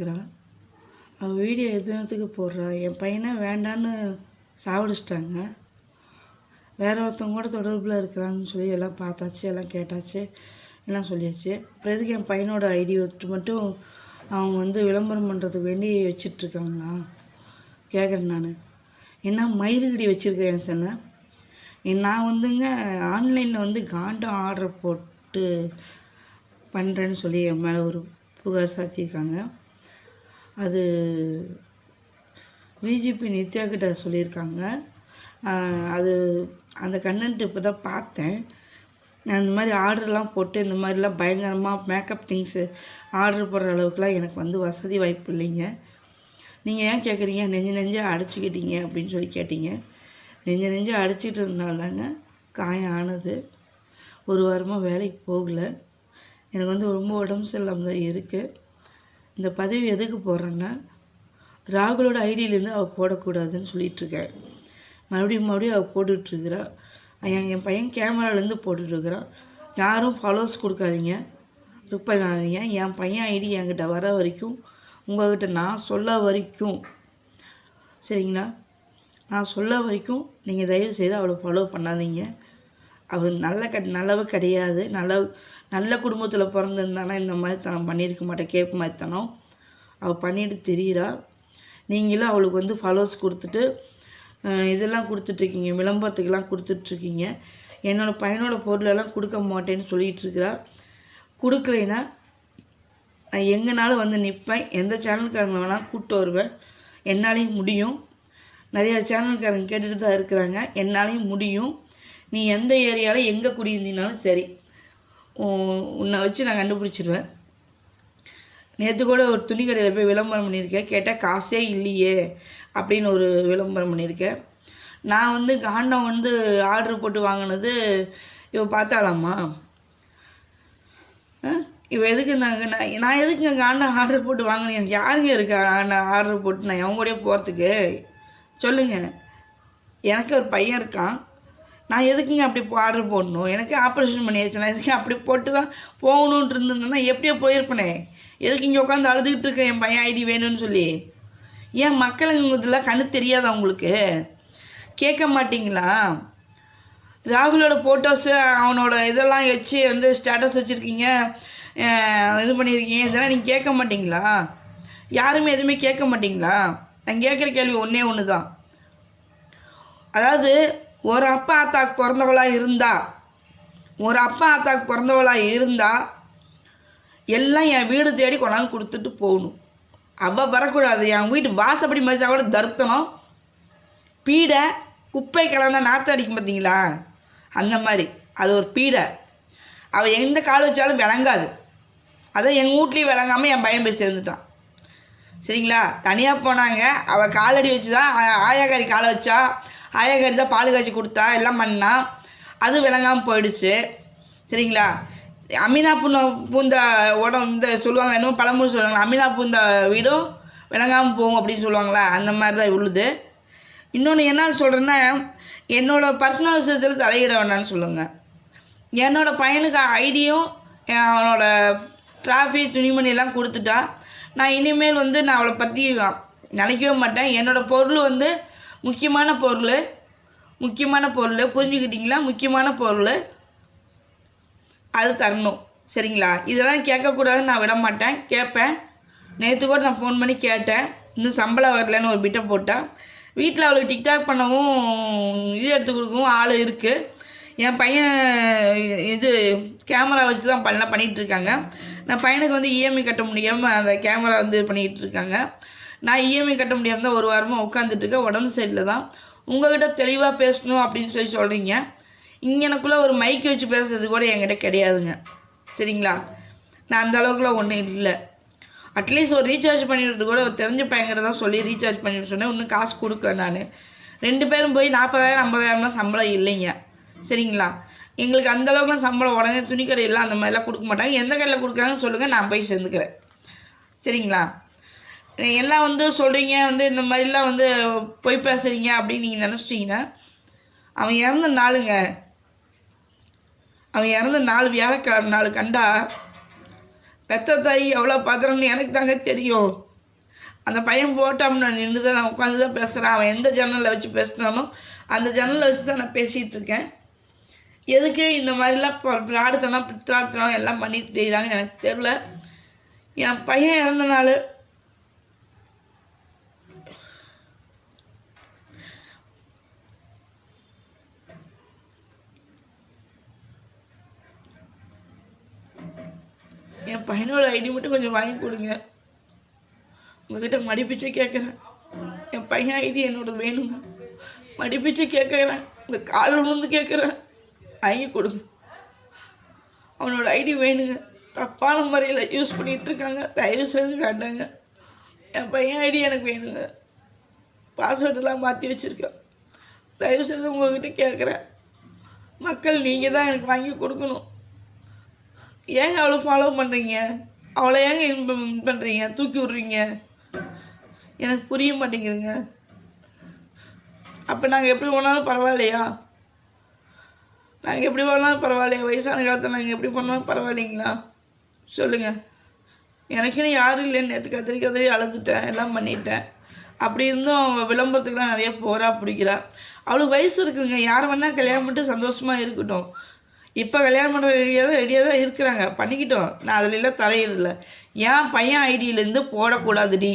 இருக்கிறா? அவள் வீடியோ எதுனத்துக்கு போடுறா? என் பையனை வேண்டான்னு சாவடிச்சிட்டாங்க. வேற ஒருத்தவங்க கூட தொடர்பில் இருக்கிறாங்கன்னு சொல்லி எல்லாம் பார்த்தாச்சு எல்லாம் கேட்டாச்சு எல்லாம் சொல்லியாச்சு. அப்புறம் எதுக்கு என் பையனோட ஐடி வச்சு மட்டும் அவங்க வந்து விளம்பரம் பண்ணுறதுக்கு வேண்டி வச்சிட்ருக்காங்களா கேட்குறேன் நான். என்ன மயிறுகடி வச்சுருக்கேன் என் சொன்ன நான் வந்துங்க ஆன்லைனில் வந்து காண்டம் ஆர்டர் போட்டு பண்ணுறேன்னு சொல்லி என் மேலே ஒரு புகார் சாத்தியிருக்காங்க. அது விஜிபி நித்யா கிட்ட சொல்லியிருக்காங்க. அது அந்த கண்டென்ட் இப்போ தான் பார்த்தேன். நான் இந்த மாதிரி ஆர்டர்லாம் போட்டு இந்த மாதிரிலாம் பயங்கரமாக மேக்கப் திங்ஸு ஆர்டர் போடுற அளவுக்குலாம் எனக்கு வந்து வசதி வாய்ப்பு இல்லைங்க. நீங்கள் ஏன் கேட்குறீங்க நெஞ்சு நெஞ்சு அடைச்சிக்கிட்டீங்க அப்படின்னு சொல்லி கேட்டீங்க. நெஞ்சு நெஞ்சு அடைச்சிட்டு இருந்தால்தாங்க காயம் ஆனது. ஒரு வாரமாக வேலைக்கு போகல. எனக்கு வந்து ரொம்ப உடம்பு சரியில்லாமல் தான் இருக்குது இந்த பதவி எதுக்கு போடுறேன்னா ராகுலோட ஐடியிலேருந்து அவள் போடக்கூடாதுன்னு சொல்லிகிட்ருக்கேன் மறுபடியும் மறுபடியும் அவள் போட்டுட்ருக்குறா என் என் பையன் கேமராலேருந்து போட்டுட்ருக்குறான் யாரும் ஃபாலோவர்ஸ் கொடுக்காதீங்க. ரிப் பண்ணாதீங்க. என் பையன் ஐடி என்கிட்ட வர வரைக்கும் உங்கள்கிட்ட நான் சொல்ல வரைக்கும் சரிங்களா? நான் சொல்ல வரைக்கும் நீங்கள் தயவு செய்து அவளை ஃபாலோ பண்ணாதீங்க. அவள் நல்ல க நல்லவ கிடையாது. நல்ல நல்ல குடும்பத்தில் பிறந்திருந்தானா இந்த மாதிரி தனம் பண்ணியிருக்க மாட்டேன் கேட்க மாதிரி தனம் அவள் பண்ணிட்டு தெரிகிறா நீங்களும் அவளுக்கு வந்து ஃபாலோவர்ஸ் கொடுத்துட்டு இதெல்லாம் கொடுத்துட்ருக்கீங்க விளம்பரத்துக்கெல்லாம் கொடுத்துட்ருக்கீங்க. என்னோடய பையனோட பொருளெல்லாம் கொடுக்க மாட்டேன்னு சொல்லிகிட்டு இருக்கிறா. கொடுக்கலைன்னா நான் எங்கனாலும் வந்து நிற்பேன் எந்த சேனல்காரங்களை வேணால் கூப்பிட்டு வருவேன். என்னாலையும் முடியும். நிறையா சேனல்காரங்க கேட்டுட்டு தான் இருக்கிறாங்க. என்னாலையும் முடியும். நீ எந்த ஏரியாவில் எங்கே குடியிருந்தீங்கனாலும் சரி உன்னை வச்சு நான் கண்டுபிடிச்சிடுவேன் நேற்று கூட ஒரு துணி கடையில் போய் விளம்பரம் பண்ணியிருக்கேன். கேட்டால் காசே இல்லையே அப்படின்னு ஒரு விளம்பரம் பண்ணியிருக்கேன். நான் வந்து காண்டம் வந்து ஆர்டர் போட்டு வாங்கினது இவ பார்த்தாலாமா ஆ? இவ எதுக்கு நாங்கள் நான் நான் எதுக்குங்க காண்டம் ஆர்டர் போட்டு வாங்கினேன்? எனக்கு யாருங்க இருக்கா நான் ஆர்டர் போட்டு நான் அவங்க கூடயே போகிறதுக்கு சொல்லுங்கள் எனக்கு ஒரு பையன் இருக்கான். நான் எதுக்குங்க அப்படி ஆர்டர் போடணும்? எனக்கு ஆப்ரேஷன் பண்ணியாச்சு நான் எதுக்கு அப்படி போட்டு தான் போகணுன்ட்டு இருந்திருந்தேன்னா எப்படியோ போயிருப்பேனே. எதுக்கு இங்கே உட்காந்து அழுதுகிட்டு இருக்கேன் என் பையன் ஐடி வேணும்னு சொல்லி? ஏன் மக்களுங்க இதெல்லாம் கண்ணு தெரியாதா உங்களுக்கு? கேட்க மாட்டீங்களா? ராகுலோட ஃபோட்டோஸு அவனோட இதெல்லாம் வச்சு வந்து ஸ்டேட்டஸ் வச்சுருக்கீங்க. இது பண்ணியிருக்கீங்க. இதெல்லாம் நீங்கள் கேட்க மாட்டிங்களா? யாருமே எதுவுமே கேட்க மாட்டிங்களா? நான் கேட்குற கேள்வி ஒன்றே ஒன்று தான் அதாவது ஒரு அப்பா அத்தாக்கு பிறந்தவளாக இருந்தா ஒரு அப்பா அத்தாக்கு பிறந்தவளாக இருந்தா எல்லாம் என் வீடு தேடி கொண்டாந்து கொடுத்துட்டு போகணும். அவள் வரக்கூடாது. என் வீட்டு வாசப்படி மதிச்சா கூட தருத்தணும். பீடை குப்பை கலந்தா நாற்று அடிக்கும் பார்த்தீங்களா? அந்த மாதிரி. அது ஒரு பீடை. அவள் எந்த கால் வச்சாலும் விளங்காது. அதான் எங்கள் வீட்லேயும் விளங்காமல் என் பையன் போய் சேர்ந்துட்டான். சரிங்களா? தனியாக போனாங்க. அவள் காலடி வச்சு தான் ஆயாக்காரி காலை வச்சா ஆயாக்காரி தான் பால் காய்ச்சி கொடுத்தா எல்லாம் பண்ணா அது விளங்காமல் போயிடுச்சு. சரிங்களா? அமினா பூந்த பூந்த உடம் இந்த சொல்லுவாங்க என்னமோ பழமொழி சொல்லுவாங்க அமினா பூந்த வீடும் விளங்காமல் போகும் அப்படின்னு சொல்லுவாங்களா அந்த மாதிரி தான் உள்ளுது. இன்னொன்று என்ன சொல்கிறேன்னா என்னோடய பர்சனல் விஷயத்தில் தலையிட வேண்டாம்னு சொல்லுங்கள் என்னோடய பையனுக்கு ஐடியும் அவனோட டிராஃபி துணிமணி எல்லாம் கொடுத்துட்டா நான் இனிமேல் வந்து நான் அவளை பற்றி நினைக்கவே மாட்டேன். என்னோட பொருள் வந்து முக்கியமான பொருள் முக்கியமான பொருள் புரிஞ்சுக்கிட்டிங்களா? முக்கியமான பொருள் அது தரணும். சரிங்களா? இதெல்லாம் கேட்கக்கூடாதுன்னு நான் விட மாட்டேன் கேட்பேன். நேற்று கூட நான் ஃபோன் பண்ணி கேட்டேன். இன்னும் சம்பளம் வரலன்னு ஒரு பிட்டை. போட்டேன் வீட்டில் அவளுக்கு டிக்டாக் பண்ணவும் இது எடுத்து கொடுக்கவும் ஆள் இருக்குது என் பையன் இது கேமரா வச்சு தான் பண்ணலாம் பண்ணிகிட்ருக்காங்க நான் பையனுக்கு வந்து இஎம்ஐ கட்ட முடியாமல் அந்த கேமரா வந்து பண்ணிகிட்டு இருக்காங்க. நான் இஎம்ஐ கட்ட முடியாமல் தான் ஒரு வாரமாக உட்காந்துட்டுருக்கேன் உடம்பு சரியில்லை தான் உங்கள்கிட்ட தெளிவாக பேசணும் அப்படின்னு சொல்லி சொல்கிறீங்க இங்கனக்குள்ளே ஒரு மைக் வச்சு பேசுறது கூட என்கிட்ட கிடையாதுங்க. சரிங்களா? நான் அந்த அளவுக்குலாம் ஒன்றும் இல்லை. அட்லீஸ்ட் ஒரு ரீசார்ஜ் பண்ணிவிட்டு கூட ஒரு தெரிஞ்ச பையன்கிட்ட தான் சொல்லி ரீசார்ஜ் பண்ணிவிட்டு சொன்னேன். இன்னும் காசு கொடுக்கல நான். ரெண்டு பேரும் போய் நாற்பதாயிரம் ஐம்பதாயிரம்லாம் சம்பளம் இல்லைங்க. சரிங்களா? எங்களுக்கு அந்த அளவுக்குலாம் சம்பளம் உடனே துணி கடையெல்லாம் அந்த மாதிரிலாம் கொடுக்க மாட்டாங்க. எந்த கடையில் கொடுக்குறாங்கன்னு சொல்லுங்கள் நான் போய் சேர்ந்துக்கிறேன். சரிங்களா? எல்லாம் வந்து சொல்கிறீங்க வந்து இந்த மாதிரிலாம் வந்து பொய் பேசுகிறீங்க அப்படின்னு நீங்கள் நினச்சிட்டிங்கன்னா அவன் இறந்த நாளுங்க. அவன் இறந்த நாள் வியாழக்கிழமை நாள் கண்டா பெத்த தாய் எவ்வளோ பார்க்குறோன்னு எனக்கு தாங்க தெரியும். அந்த பையன் போட்டாமல் நான் நின்று தான் நான் உட்காந்து தான் பேசுகிறேன் அவன் எந்த ஜன்னலில் வச்சு பேசுனானோ அந்த ஜன்னலில் வச்சு தான் நான் பேசிகிட்டு இருக்கேன். எதுக்கு இந்த மாதிரிலாம் பிராடுத்தனம் பித்தாடுத்தனம் எல்லாம் பண்ணிட்டு தெரியுறாங்கன்னு எனக்கு தெரில என் பையன் இறந்த நாள் என் பையனோட ஐடி மட்டும் கொஞ்சம் வாங்கி கொடுங்க. உங்ககிட்ட மடிப்பிச்சு கேட்குறேன் என் பையன் ஐடி என்னோட வேணுங்க மடிப்பிச்சு கேட்குறேன் இந்த கால் விழுந்து கேட்குறேன் வாங்கி கொடுங்க. அவனோட ஐடி வேணுங்க. தப்பான முறையில் யூஸ் பண்ணிகிட்டு இருக்காங்க தயவு செய்து வேண்டாங்க. என் பையன் ஐடி எனக்கு வேணுங்க. பாஸ்வேர்டெல்லாம் மாற்றி வச்சுருக்கேன். தயவு செய்து உங்ககிட்ட கேட்குறேன் மக்கள் நீங்கள் தான் எனக்கு வாங்கி கொடுக்கணும். ஏங்க அவளை ஃபாலோ பண்ணுறீங்க அவளை ஏங்க இன் பண்ணுறீங்க தூக்கி விட்றீங்க? எனக்கு புரிய மாட்டேங்குதுங்க. அப்போ நாங்கள் எப்படி போனாலும் பரவாயில்லையா? நாங்கள் எப்படி பண்ணாலும் பரவாயில்லையா? வயசான காலத்தில் நாங்கள் எப்படி பண்ணாலும் பரவாயில்லைங்களா? சொல்லுங்கள் எனக்குன்னு யாரும் இல்லைன்னு நேற்று கத்திரி கத்திரி அழுதுட்டேன் எல்லாம் பண்ணிட்டேன். அப்படி இருந்தும் அவங்க விளம்பரத்துக்குலாம் நிறைய போகிறா பிடிக்கிறா. அவளுக்கு வயசு இருக்குதுங்க யார் வேணால் கல்யாணம் பண்ணிட்டு சந்தோஷமாக இருக்கட்டும். இப்போ கல்யாணம் பண்ணுற ரெடியாக தான் ரெடியாக தான் இருக்கிறாங்க. பண்ணிக்கிட்டோம். நான் அதில் எல்லாம் தலையிடல ஏன் பையன் ஐடியிலேருந்து போடக்கூடாதுடி.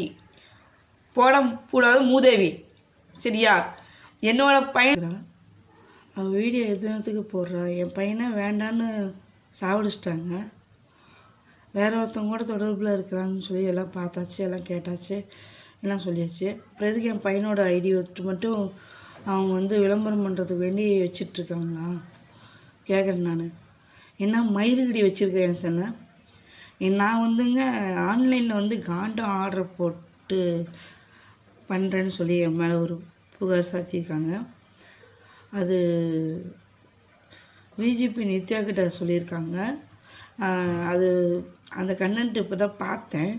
போடக்கூடாது மூதேவி. சரியா? என்னோட பையன் அவன் வீடியோ எதுனத்துக்கு போடுறா? என் பையனை வேண்டான்னு சாவடிச்சிட்டாங்க. வேற ஒருத்தவங்க கூட தொடர்பில் இருக்கிறாங்கன்னு சொல்லி எல்லாம் பார்த்தாச்சு எல்லாம் கேட்டாச்சு எல்லாம் சொல்லியாச்சு. அப்புறம் எதுக்கு என் பையனோட ஐடி மட்டும் அவங்க வந்து விளம்பரம் பண்ணுறதுக்கு வேண்டி வச்சிட்ருக்காங்களா கேட்குறேன் நான். என்ன மயிருகடி வச்சுருக்கேன் என் சொன்ன நான் வந்துங்க ஆன்லைனில் வந்து காண்டம் ஆர்டர் போட்டு பண்ணுறேன்னு சொல்லி என் மேலே ஒரு புகார் சாத்தியிருக்காங்க. அது விஜிபி நித்யா கிட்ட சொல்லியிருக்காங்க. அது அந்த கண்டென்ட் இப்போ தான் பார்த்தேன்.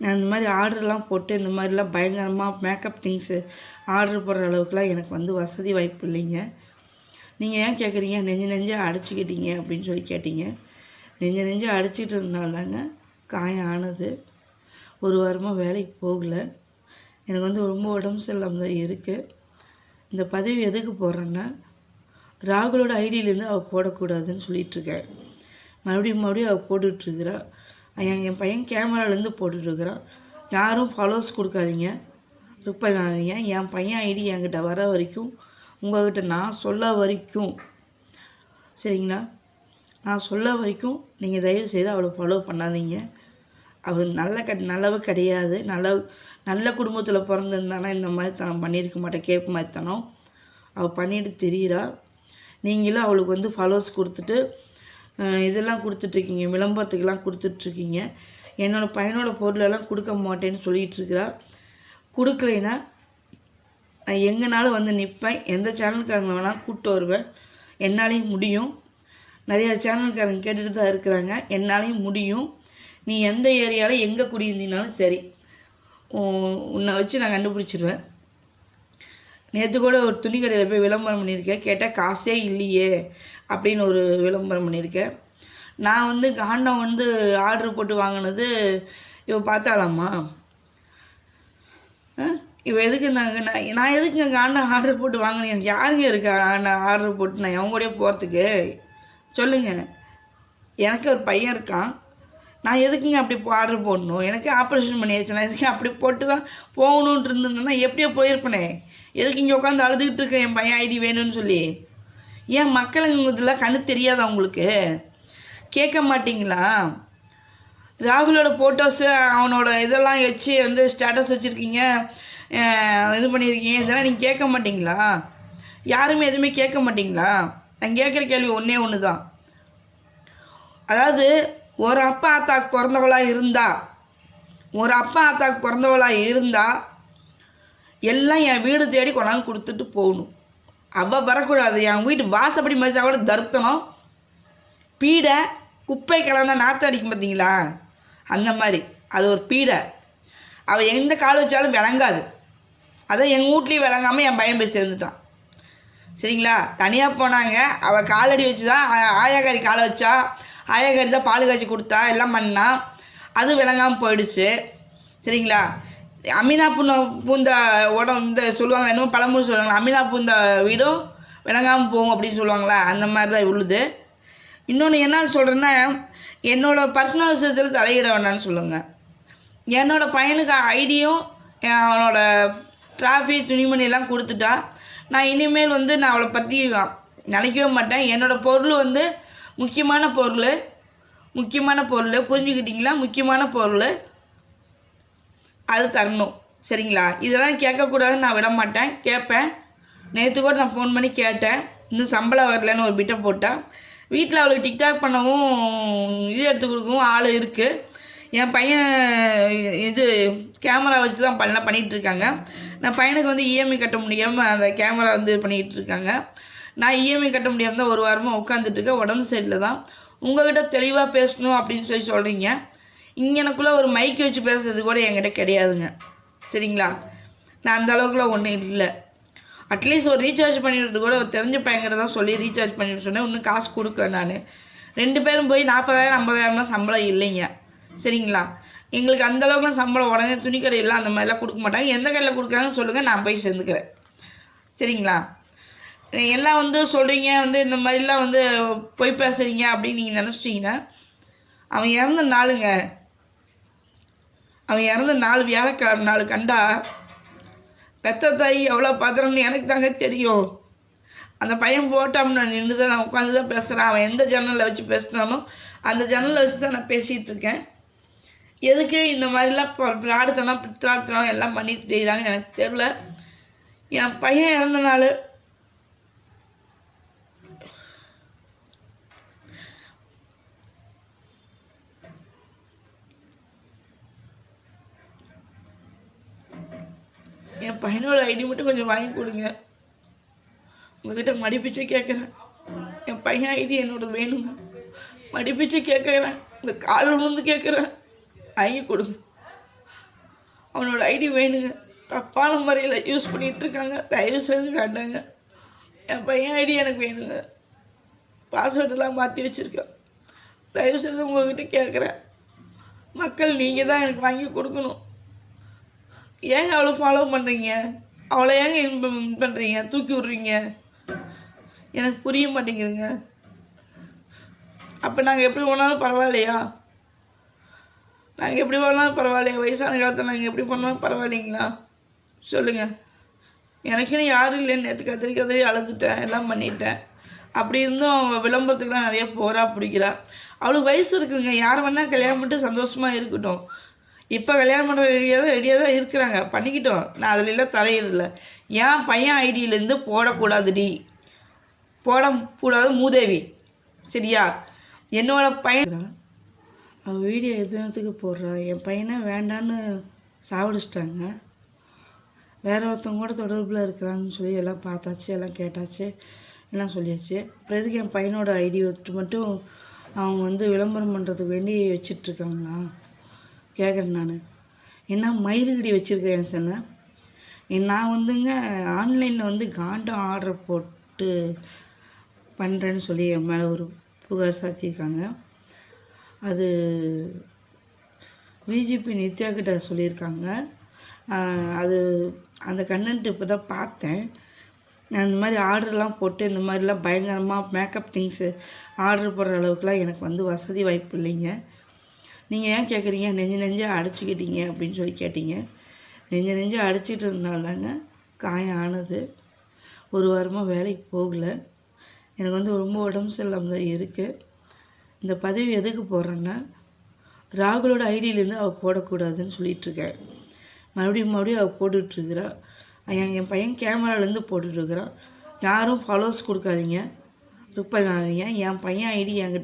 நான் இந்த மாதிரி ஆர்டர்லாம் போட்டு இந்த மாதிரிலாம் பயங்கரமாக மேக்கப் திங்ஸு ஆர்டர் போடுற அளவுக்குலாம் எனக்கு வந்து வசதி வாய்ப்பு இல்லைங்க. நீங்கள் ஏன் கேட்குறீங்க நெஞ்சு நெஞ்சு அடைச்சிக்கிட்டீங்க அப்படின்னு சொல்லி கேட்டீங்க. நெஞ்சு நெஞ்சு அடைச்சிட்டு இருந்தால்தாங்க காயம் ஆனது. ஒரு வாரமாக வேலைக்கு போகல. எனக்கு வந்து ரொம்ப உடம்பு சரியில்லாமல் தான் இருக்குது இந்த பதவி எதுக்கு போடுறேன்னா ராகுலோட ஐடியிலேருந்து அவள் போடக்கூடாதுன்னு சொல்லிகிட்ருக்கேன் மறுபடியும் மறுபடியும் அவள் போட்டுட்ருக்குறா என் என் பையன் கேமராலேருந்து போட்டுட்ருக்குறான் யாரும் ஃபாலோவர்ஸ் கொடுக்காதீங்க. ரிப்ளை பண்ணாதீங்க. என் பையன் ஐடி என்கிட்ட வர வரைக்கும் உங்கள்கிட்ட நான் சொல்ல வரைக்கும் சரிங்களா? நான் சொல்ல வரைக்கும் நீங்கள் தயவு செய்து அவளை ஃபாலோ பண்ணாதீங்க. அவள் நல்ல க நல்லவ கிடையாது. நல்ல நல்ல குடும்பத்தில் பிறந்திருந்தானா இந்த மாதிரி தனம் பண்ணியிருக்க மாட்டேன் கேட்ப மாதிரி தனம் அவள் பண்ணிட்டு தெரியுறா. நீங்களும் அவளுக்கு வந்து ஃபாலோவர்ஸ் கொடுத்துட்டு இதெல்லாம் கொடுத்துட்ருக்கீங்க விளம்பரத்துக்கெல்லாம் கொடுத்துட்ருக்கீங்க. என்னோடய பையனோட பொருளெல்லாம் கொடுக்க மாட்டேன்னு சொல்லிகிட்டு இருக்கிறா. கொடுக்கலைன்னா நான் எங்கேனாலும் வந்து நிற்பேன் எந்த சேனல்காரங்க வேணால் கூப்பிட்டு வருவேன். என்னாலையும் முடியும். நிறையா சேனல்காரங்க கேட்டுட்டு தான் இருக்கிறாங்க. என்னாலையும் முடியும். நீ எந்த ஏரியாவில் எங்கே குடியிருந்தீங்கனாலும் சரி உன்னை வச்சு நான் கண்டுபிடிச்சிடுவேன் நேற்று கூட ஒரு துணி கடையில் போய் விளம்பரம் பண்ணியிருக்கேன். கேட்டால் காசே இல்லையே அப்படின்னு ஒரு விளம்பரம் பண்ணியிருக்கேன். நான் வந்து காண்டம் வந்து ஆர்டர் போட்டு வாங்கினது இவ பார்த்தாலாமா ஆ? இப்போ எதுக்கு நாங்கள் நான் நான் எங்கள் காண்டம் ஆர்டர் போட்டு வாங்கினேன்? எனக்கு யாருங்க இருக்கா நான் ஆர்டர் போட்டு நான் எவங்க கூடயே போகிறதுக்கு சொல்லுங்கள் எனக்கு ஒரு பையன் இருக்கான். நான் எதுக்குங்க அப்படி ஆர்டர் போடணும்? எனக்கு ஆப்ரேஷன் பண்ணியாச்சு. நான் எதுக்கு அப்படி போட்டு தான் போகணுன்ட்டு இருந்திருந்தேன்னா எப்படியோ போயிருப்பேனே. எதுக்கு இங்கே உட்காந்து அழுதுகிட்டு இருக்கேன் என் பையன் ஐடி வேணும்னு சொல்லி. ஏன் மக்களுங்க இதெல்லாம் கண்ணு தெரியாதா உங்களுக்கு? கேட்க மாட்டீங்களா? ராகுலோட ஃபோட்டோஸு அவனோட இதெல்லாம் வச்சு வந்து ஸ்டேட்டஸ் வச்சுருக்கீங்க. இது பண்ணியிருக்கீங்க. இதெல்லாம் நீங்கள் கேட்க மாட்டிங்களா? யாருமே எதுவுமே கேட்க மாட்டிங்களா? நான் கேட்குற கேள்வி ஒன்றே ஒன்று தான் அதாவது ஒரு அப்பா அத்தாக்கு பிறந்தவளாக இருந்தா ஒரு அப்பா அத்தாக்கு பிறந்தவளாக இருந்தா எல்லாம் என் வீடு தேடி கொண்டாந்து கொடுத்துட்டு போகணும். அவள் வரக்கூடாது. என் வீட்டு வாசப்படி மதித்தா கூட தருத்தணும். பீடை குப்பை கலந்தா நாற்று அடிக்கும் பார்த்தீங்களா? அந்த மாதிரி. அது ஒரு பீடை. அவள் எந்த கால் வச்சாலும் விளங்காது. அதான் எங்கள் வீட்லேயும் விளங்காமல் என் பையன் போய் சேர்ந்துட்டான். சரிங்களா? தனியாக போனாங்க. அவள் காலடி வச்சு தான் ஆயாக்காரி காலை வச்சா ஆயாக்காரி தான் பால் காய்ச்சி கொடுத்தா எல்லாம் பண்ணா. அது விளங்காமல் போயிடுச்சு. சரிங்களா? அமினா பூந்தா பூந்த உடம் இந்த சொல்லுவாங்க என்னமோ பழமொழி சொல்லுவாங்க அமினா பூந்த வீடும் விளங்காமல் போகும் அப்படின்னு சொல்லுவாங்களா அந்த மாதிரி தான் உள்ளுது. இன்னொன்று என்ன சொல்கிறேன்னா என்னோடய பர்சனல் விஷயத்தில் தலையிட வேண்டாம்னு சொல்லுங்கள் என்னோடய பையனுக்கு ஐடியும் அவனோட டிராஃபி துணிமணி எல்லாம் கொடுத்துட்டா நான் இனிமேல் வந்து நான் அவளை பற்றி நினைக்கவே மாட்டேன். என்னோடய பொருள் வந்து முக்கியமான பொருள். முக்கியமான பொருள். புரிஞ்சுக்கிட்டிங்களா? முக்கியமான பொருள். அது தரணும். சரிங்களா? இதெல்லாம் கேட்கக்கூடாதுன்னு நான் விட மாட்டேன். கேட்பேன். நேற்று கூட நான் ஃபோன் பண்ணி கேட்டேன். இன்னும் சம்பளம் வரலன்னு ஒரு பிட்டை. போட்டேன் வீட்டில் அவளுக்கு டிக்டாக் பண்ணவும் இது எடுத்து கொடுக்கவும் ஆள் இருக்குது என் பையன் இது கேமரா வச்சு தான் பண்ண பண்ணிகிட்டு இருக்காங்க நான் பையனுக்கு வந்து இஎம்ஐ கட்ட முடியாமல் அந்த கேமரா வந்து பண்ணிகிட்டு இருக்காங்க நான் இஎம்ஐ கட்ட முடியாமல் தான் ஒரு வாரமாக உட்காந்துட்ருக்கேன் உடம்பு சரியில்லை தான் உங்கள்கிட்ட தெளிவாக பேசணும் அப்படின்னு சொல்லி சொல்கிறீங்க இங்கனக்குள்ளே ஒரு மைக் வச்சு பேசுறது கூட என்கிட்ட கிடையாதுங்க. சரிங்களா? நான் அந்த அளவுக்குலாம் ஒன்றும் இல்லை. அட்லீஸ்ட் ஒரு ரீசார்ஜ் பண்ணிடுறது கூட ஒரு தெரிஞ்ச பையன்கிட்ட தான் சொல்லி ரீசார்ஜ் பண்ணிட்டு சொன்னேன். இன்னும் காசு கொடுக்கல நான். ரெண்டு பேரும் போய் நாற்பதாயிரம் ஐம்பதாயிரம்லாம் சம்பளம் இல்லைங்க. சரிங்களா? எங்களுக்கு அந்த அளவுக்குலாம் சம்பளம் உடனே துணிக்கடையில் அந்த மாதிரிலாம் கொடுக்க மாட்டாங்க. எந்த கடையில் கொடுக்குறாங்கன்னு சொல்லுங்கள் நான் போய் சேர்ந்துக்கிறேன். சரிங்களா? எல்லாம் வந்து சொல்கிறீங்க வந்து இந்த மாதிரிலாம் வந்து பொய் பேசுகிறீங்க அப்படின்னு நீங்கள் நினச்சிட்டிங்கன்னா அவன் இறந்த நாளுங்க. அவன் இறந்த நாள் வியாழக்கிழமை நாள் கண்டா பெத்த தாய் எவ்வளோ பத்திரம்னு எனக்கு தாங்க தெரியும். அந்த பையன் போட்டாமல் நான் நின்று தான் நான் உட்காந்து தான் பேசுகிறேன் அவன் எந்த ஜன்னலில் வச்சு பேசுனாலும் அந்த ஜன்னலில் வச்சு தான் நான் பேசிகிட்ருக்கேன் எதுக்கு இந்த மாதிரிலாம் பிராடுத்தனம் பிற்றாடுத்தனம் எல்லாம் பண்ணிட்டு தெரியுறாங்கன்னு எனக்கு தெரில என் பையன் இறந்த நாள் என் பையனோட ஐடி மட்டும் கொஞ்சம் வாங்கி கொடுங்க. உங்ககிட்ட மடிப்பிச்சு கேட்குறேன் என் பையன் ஐடி என்னோட வேணுங்க மடிப்பிச்சு கேட்குறேன் இந்த கால் விழுந்து கேட்குறேன் வாங்கி கொடுங்க அவனோட ஐடி வேணுங்க. தப்பான முறையில் யூஸ் பண்ணிகிட்டு இருக்காங்க தயவு செய்து வேண்டாங்க. என் பையன் ஐடி எனக்கு வேணுங்க. பாஸ்வேர்டெல்லாம் மாற்றி வச்சுருக்கேன். தயவு செய்து உங்ககிட்ட கேட்குறேன் மக்கள் நீங்கள் தான் எனக்கு வாங்கி கொடுக்கணும். ஏங்க அவ்வளோ ஃபாலோ பண்ணுறீங்க அவளை ஏங்க இது பண்ணுறீங்க தூக்கி விட்றீங்க? எனக்கு புரிய மாட்டேங்குதுங்க. அப்போ நாங்கள் எப்படி போனாலும் பரவாயில்லையா? நாங்கள் எப்படி பண்ணாலும் பரவாயில்லையா வயசான காலத்தில் நாங்கள் எப்படி பண்ணாலும் பரவாயில்லைங்களா? சொல்லுங்கள் எனக்குன்னு யாரும் இல்லைன்னு நேற்று கதறி கதறி அழுதுட்டேன் எல்லாம் பண்ணிட்டேன் அப்படி இருந்தும் அவங்க விளம்பரத்துக்குலாம் நிறைய போரா பிடிக்கிறா. அவளுக்கு வயசு இருக்குங்க. யார் வேணால் கல்யாணம் பண்ணிட்டு சந்தோஷமாக இருக்கட்டும். இப்போ கல்யாணம் பண்ணுற ரெடியாக தான் ரெடியாக தான் இருக்கிறாங்க. பண்ணிக்கிட்டோம். நான் அதில் எல்லாம் தலையிடல. ஏன் பையன் ஐடியிலேருந்து போடக்கூடாதுடி. போடக்கூடாது மூதேவி. சரியா? என்னோட பையன் அவள் வீடியோ எதுனத்துக்கு போடுறா? என் பையனை வேண்டான்னு சாவடிச்சிட்டாங்க. வேற ஒருத்தவங்க கூட தொடர்பில் இருக்கிறாங்கன்னு சொல்லி எல்லாம் பார்த்தாச்சு எல்லாம் கேட்டாச்சு எல்லாம் சொல்லியாச்சு. அப்புறம் எதுக்கு என் பையனோட ஐடி வச்சு மட்டும் அவங்க வந்து விளம்பரம் பண்ணுறதுக்கு வேண்டி வச்சிட்ருக்காங்களா? கேட்குறேன் நான். என்ன மயிலுகடி வச்சுருக்கேன் என் சொன்ன நான் வந்துங்க ஆன்லைனில் வந்து காண்டம் ஆர்டர் போட்டு பண்ணுறேன்னு சொல்லி என் மேலே ஒரு புகார் சாத்தியிருக்காங்க. அது விஜிபி நித்யா கிட்ட சொல்லியிருக்காங்க. அது அந்த கண்டென்ட் இப்போ தான் பார்த்தேன். நான் இந்த மாதிரி ஆர்டர்லாம் போட்டு இந்த மாதிரிலாம் பயங்கரமாக மேக்கப் திங்ஸு ஆர்டர் போடுற அளவுக்குலாம் எனக்கு வந்து வசதி வாய்ப்பு இல்லைங்க. நீங்கள் ஏன் கேட்குறீங்க நெஞ்சு நெஞ்சு அடைச்சிக்கிட்டீங்க அப்படின்னு சொல்லி கேட்டீங்க. நெஞ்சு நெஞ்சு அடைச்சிட்டு இருந்தால்தாங்க காயம் ஆனது. ஒரு வாரமாக வேலைக்கு போகல. எனக்கு வந்து ரொம்ப உடம்பு சரியில்லாமல் தான் இருக்குது இந்த பதவி எதுக்கு போடுறேன்னா ராகுலோட ஐடியிலேருந்து அவள் போடக்கூடாதுன்னு சொல்லிகிட்ருக்கேன் மறுபடியும் மறுபடியும் அவள் போட்டுட்ருக்குறா என் என் பையன் கேமராலேருந்து போட்டுட்ருக்குறான் யாரும் ஃபாலோவர்ஸ் கொடுக்காதீங்க. ரிப்பை என் பையன் ஐடி என்கிட்ட